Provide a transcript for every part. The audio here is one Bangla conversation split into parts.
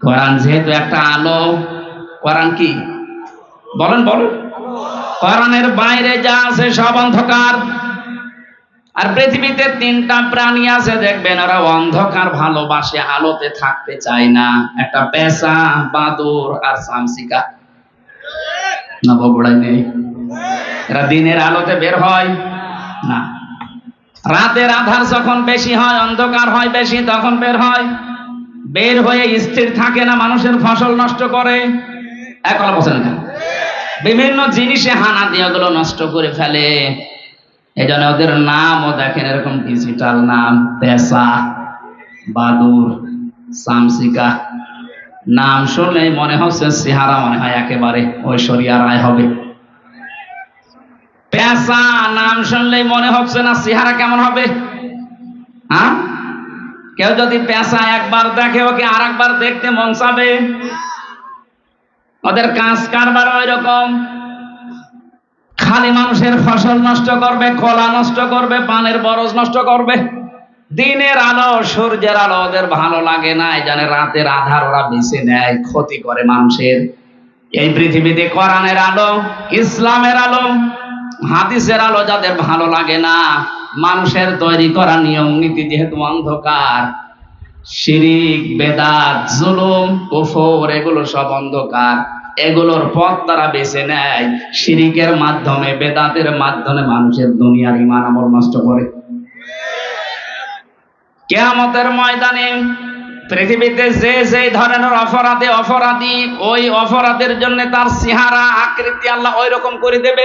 কোরআন যেহেতু একটা আলো, কোরআন কি? বলেন বলেন। কোরআনের বাইরে যা আছে সব অন্ধকার। আর পৃথিবীতে তিনটা প্রাণী আছে, দেখবেন ওরা অন্ধকার ভালোবাসে, আলোতে থাকতে চায় না। একটা পেশা বাদুর আর সামসিকা। না বগুড়াই নেই। এরা দিনের আলোতে বের হয়। না। রাতের আধার যখন বেশি হয়, অন্ধকার হয় বেশি, তখন বের হয়। বের হয়ে স্থির থাকে না, মানুষের ফসল নষ্ট করে। এক বলছেন কেন? বিভিন্ন জিনিসে হানা দিয়ে ওগুলো নষ্ট করে ফেলে। এই জন্য ওদের নামও দেখেন এরকম ডিজিটাল নাম পেশা বাদুর, সামসিকা। নাম শুনলেই মনে হচ্ছে চেহারা মনে হয় একেবারে ঐশ্বরিয়া রায় হবে। পেশা নাম শুনলেই মনে হচ্ছে না সিহারা কেমন হবে? হ্যাঁ? কেউ যদি পেশা একবার দেখে, ওকে আর একবার দেখতে মন চাবে? ওদের কাজ কারবার ওই রকম খালি মানুষের ফসল নষ্ট করবে, কলা নষ্ট করবে, পানের বরজ নষ্ট করবে। দিনের আলো, সূর্যের আলো ওদের ভালো লাগে না, এই জানে রাতের আধার ওরা বেছে নেয়, ক্ষতি করে মানুষের। এই পৃথিবীতে কোরআনের আলো, ইসলামের আলো, হাদিসের আলো যাদের ভালো লাগে না মানুষের তৈরি করা নিয়ম নীতি যেহেতু অন্ধকার, শিরিক, বেদাত, জুলুম, কুফর, এগুলো সব অন্ধকার। এগুলোর পথ তারা বেছে নেয় শিরিকের মাধ্যমে, বেদাতের মাধ্যমে মানুষের দুনিয়ার ইমান আমল নষ্ট করে। কেয়ামতের ময়দানে পৃথিবীতে যে যে ধরনের অপরাধে অপরাধী, ওই অপরাধের জন্য তার চেহারা, আকৃতি আল্লাহ ওই রকম করে দেবে।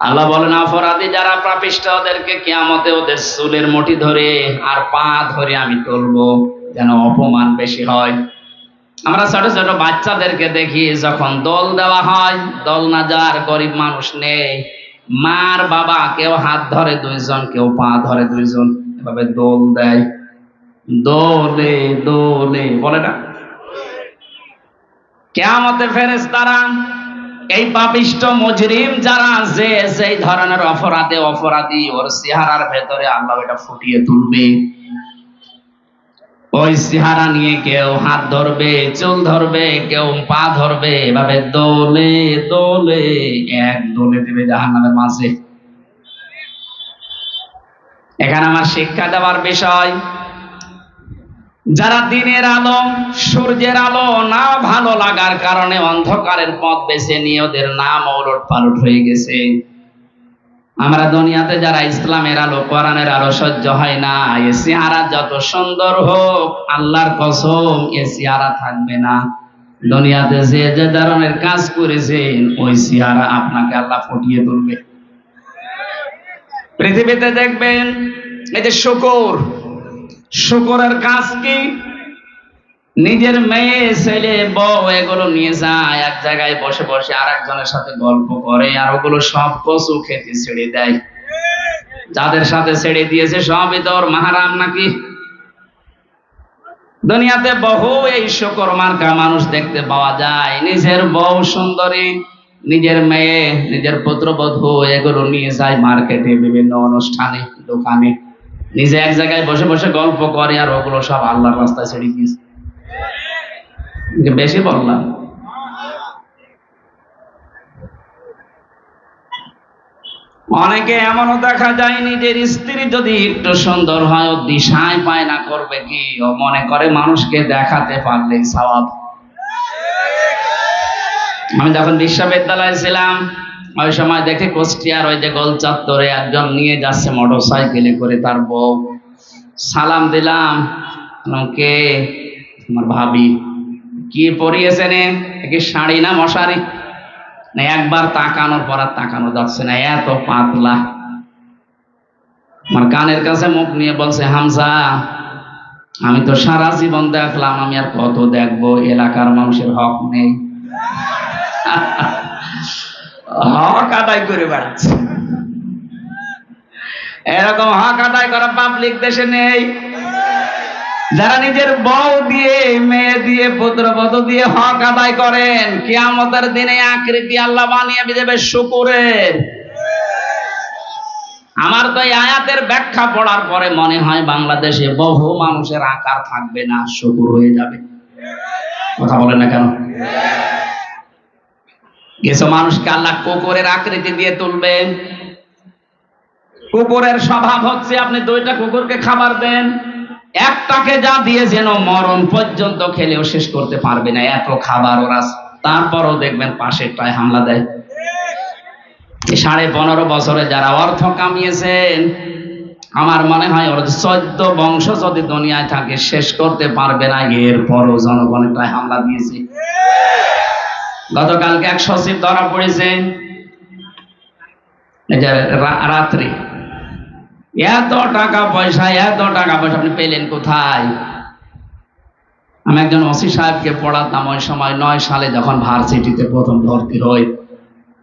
আল্লাহ বলেন অপরাধী যারা প্রাপিষ্ট ওদেরকে কিয়ামতে ওদের চুলের মুঠি ধরে আর পা ধরে আমি তুলবো, যেন অপমান বেশি হয়। আমরা ছোট ছোট বাচ্চাদেরকে দেখি, যখন দোল দেওয়া হয়, দোল না যার গরিব মানুষ নেই, মার বাবা কেউ হাত ধরে, দুইজন কেউ পা ধরে, দুইজন এভাবে দোল দেয়। দোলে দোলে, বলে না? কেয়ামতে ফেরেস তারা এই পাপিষ্ট মজরিম যারা যে সেই ধরনের অপরাধে অপরাধী, ওর চেহারার ভেতরে আল্লাহ এটা ফুটিয়ে তুলবে। ওই চেহারা নিয়ে কেউ হাত ধরবে, চুল ধরবে, কেউ পা ধরবে, এভাবে দোলে দোলে, এক দোলে দেবে জাহান্নামের মাঝে। এখানে আমার শিক্ষা দেওয়ার বিষয় যারা দিনের আলো, সূর্যের আলো না ভালো লাগার কারণে অন্ধকারের পথ বেছে নিয়ে ওদের নাম ওলট পালট হয়ে গেছে। আমরা দুনিয়াতে যারা ইসলামের আলো, কোরআনের আলো সহ্য হয় না, এ চেহারা যত সুন্দর হোক, আল্লাহর কসম, এ চেহারা থাকবে না। দুনিয়াতে যে যে ধরনের কাজ করেছেন, ওই চেহারা আপনাকে আল্লাহ ফুটিয়ে তুলবে। পৃথিবীতে দেখবেন, এই যে শুকর শুকরের কাজ কি? নিজের মেয়ে, ছেলে, বউ এগুলো নিয়ে যায়, এক জায়গায় বসে বসে আর একজনের সাথে গল্প করে, আর ওগুলো সব কচু খেতে ছেড়ে দেয়। যাদের সাথে ছেড়ে দিয়েছে, সবই তোর মাহারাম নাকি? দুনিয়াতে বহু এই শুকর মার্কা মানুষ দেখতে পাওয়া যায়। নিজের বউ সুন্দরী, নিজের মেয়ে, নিজের পুত্রবধূ এগুলো নিয়ে যায় মার্কেটে, বিভিন্ন অনুষ্ঠানে, দোকানে। নিজে এক জায়গায় বসে বসে গল্প করে আর ওগুলো সব আল্লাহর রাস্তায় ছেড়ে দিয়েছে। বেশি বললাম। অনেকে এমনও দেখা যায় নিজের স্ত্রী যদি একটু সুন্দর হয়, ও দিশায় পায় না করবে কি? ও মনে করে মানুষকে দেখাতে পারলেই স্বভাব আমি যখন বিশ্ববিদ্যালয়ে ছিলাম ওই সময় দেখে কুষ্টিয়ার ওই যে গোল চত্বরে একজন নিয়ে যাচ্ছে মোটর সাইকেলে করে তার বউ। সালাম দিলাম। কে? তোমার ভাবি। কি? এ কি শাড়ি না মশারি? না, একবার তাকানোর পর আর তাকানো যাচ্ছে না, এত পাতলা। আমার কানের কাছে মুখ নিয়ে বলছে, হামজা, আমি তো সারা জীবন দেখলাম, আমি আর কত দেখব, এলাকার মানুষের হক নেই। হক আদায় করে বেড়াচ্ছে। এরকম হক আদায় করা পাবলিক দেশে নেই। যারা নিজের বউ দিয়ে, মেয়ে দিয়ে পুত্রবধ দিয়ে হক আদায় করেন, কিয়ামতের দিনে আকৃতি আল্লাহ বানিয়ে দেবে শুকুরের আমার তো এই আয়াতের ব্যাখ্যা পড়ার পরে মনে হয় বাংলাদেশে বহু মানুষের আকার থাকবে না, শুকুর হয়ে যাবে। কথা বলেন না কেন? কিছু মানুষকে আল্লাহ কুকুরের আকৃতি দিয়ে তুলবেন। কুকুরের স্বভাব হচ্ছে আপনি দুইটা কুকুরকে খাবার দেন, একটাকে যা দিয়ে যেন মরণ পর্যন্ত খেলেও শেষ করতে পারবে না, এত খাবার ওরা তারপরও দেখবেন পাশেরটায় হামলা দেয়। সাড়ে পনেরো বছরে যারা অর্থ কামিয়েছেন, আমার মনে হয় ওর চোদ্দ বংশ যদি দুনিয়ায় থাকে, শেষ করতে পারবে না, এরপরও জনগণেরটায় হামলা দিয়েছে। গতকালকে এক সচিব ধরা পড়েছে। যে এত টাকা পয়সা, এত টাকা পয়সা, আপনি পেলেন কোথায়? আমি একজন ওসি সাহেবকে পড়াতাম, ওই সময় নয় সালে যখন ভার্সিটিতে প্রথম ভর্তি হই,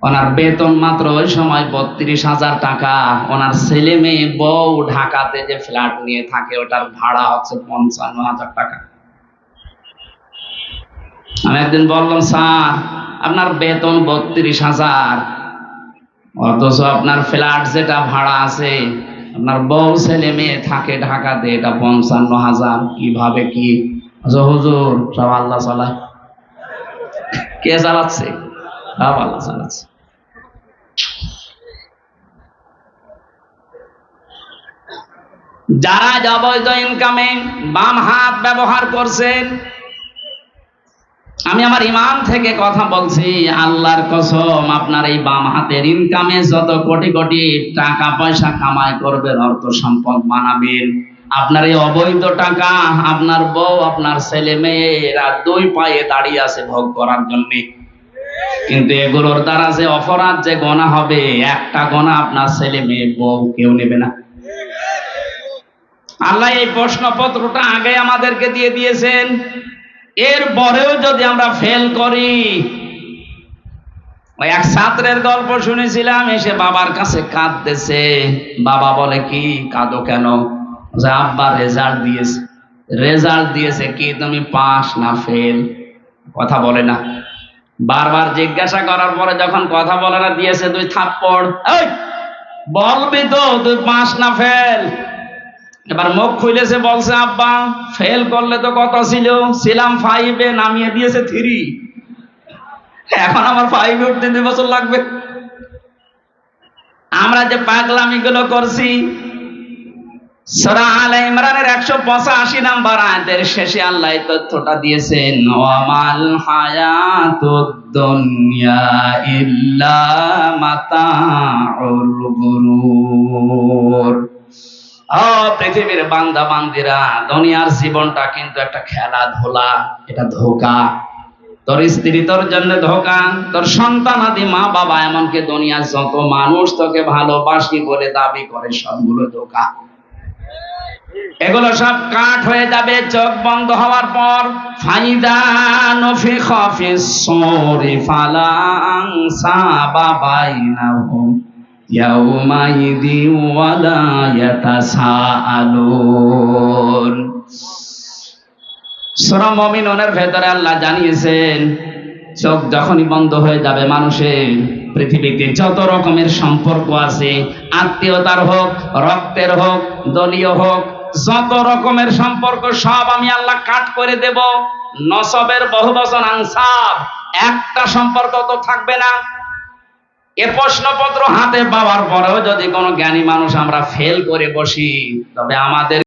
ওনার বেতন মাত্র ওই সময় বত্রিশ হাজার টাকা। ওনার ছেলে মেয়ে বউ ঢাকাতে যে ফ্ল্যাট নিয়ে থাকে, ওটার ভাড়া হচ্ছে পঞ্চান্ন হাজার টাকা। আমি একদিন বললাম, স্যার আপনার বেতন বত্রিশ হাজার। অথচ আপনার ফ্ল্যাট যেটা ভাড়া আছে আপনার বউ ছেলে মেয়ে থাকে ঢাকাতে এটা পঞ্চান্ন হাজার। কীভাবে কি? আচ্ছা, হুজুর সব আল্লাহ চালায়। কে চালাচ্ছে? সব আল্লাহ চালাচ্ছে। যারা অবৈধ ইনকামে বাম হাত ব্যবহার করছেন আমি আমার ইমান থেকে কথা বলছি, আল্লাহর কসম, আপনার এই বাম হাতের ইনকামে যত কোটি কোটি টাকা পয়সা কামাই করবেন, অর্থ সম্পদ বানাবেন। আপনার এই অবৈধ টাকা, আপনার বউ, আপনার ছেলে মেয়েরা দুই পায়ে দাঁড়িয়ে আছে ভোগ করার জন্য। কিন্তু এগুলোর দ্বারা যে অপরাধ, যে গণা হবে, একটা গণা আপনার ছেলে মেয়ে, বউ কেউ নেবে না। আল্লাহ এই প্রশ্নপত্রটা আগে আমাদেরকে দিয়ে দিয়েছেন। এর পরেও যদি আমরা ফেল করি, ওই এক ছাত্রের গল্প শুনেছিলাম, এসে বাবার কাছে কাঁদতেছে। বাবা বলে, কি? কাঁদো কেন? যে, আব্বা রেজাল্ট দিয়েছে। রেজাল্ট দিয়েছে কি? তুমি পাস না ফেল কথা বলে না। বারবার জিজ্ঞাসা করার পরে যখন কথা বলে না, দিয়েছে তুই থাপ্পড়। বলবি তো, তুই পাস না ফেল এবার মুখ খুলেছে বলছে, আব্বা ফেল করলে তো কত ছিল? ছিলাম ফাইভে নামিয়ে দিয়েছে থ্রি এখন আমার ফাইভে উঠতে দুই বছর লাগবে। আমরা যে পাগলামি গুলো করছি, সরা ইমরানের একশো পঁচাশি নাম্বার আয়াতের শেষে আল্লাহ তথ্যটা দিয়েছেন, ওয়ামাল হায়াতুদ দুনিয়া ইল্লা মাতাউল গুরুর। পৃথিবীর বান্দা বান্দিরা, দুনিয়ার জীবনটা কিন্তু একটা খেলাধুলা, এটা ধোকা। তোর স্ত্রী তোর জন্য ধোকা, তোর সন্তান আদি মা বাবা, এমনকি দুনিয়ার যত মানুষ তোকে ভালোবাসি বলে দাবি করে, সবগুলো ধোকা। এগুলো সব কাঠ হয়ে যাবে চোখ বন্ধ হওয়ার পর। ফাইদা ভেতরে আল্লাহ জানিয়েছেন, চোখ যখনই বন্ধ হয়ে যাবে মানুষের, পৃথিবীতে যত রকমের সম্পর্ক আছে, আত্মীয়তার হোক, রক্তের হোক, দলীয় হোক, যত রকমের সম্পর্ক সব আমি আল্লাহ কাট করে দেব। নসবের বহু বচন আনসাব একটা সম্পর্ক তো থাকবে না। এ প্রশ্নপত্র হাতে পাওয়ার পরেও যদি কোনো জ্ঞানী মানুষ আমরা ফেল করে বসি, তবে আমাদের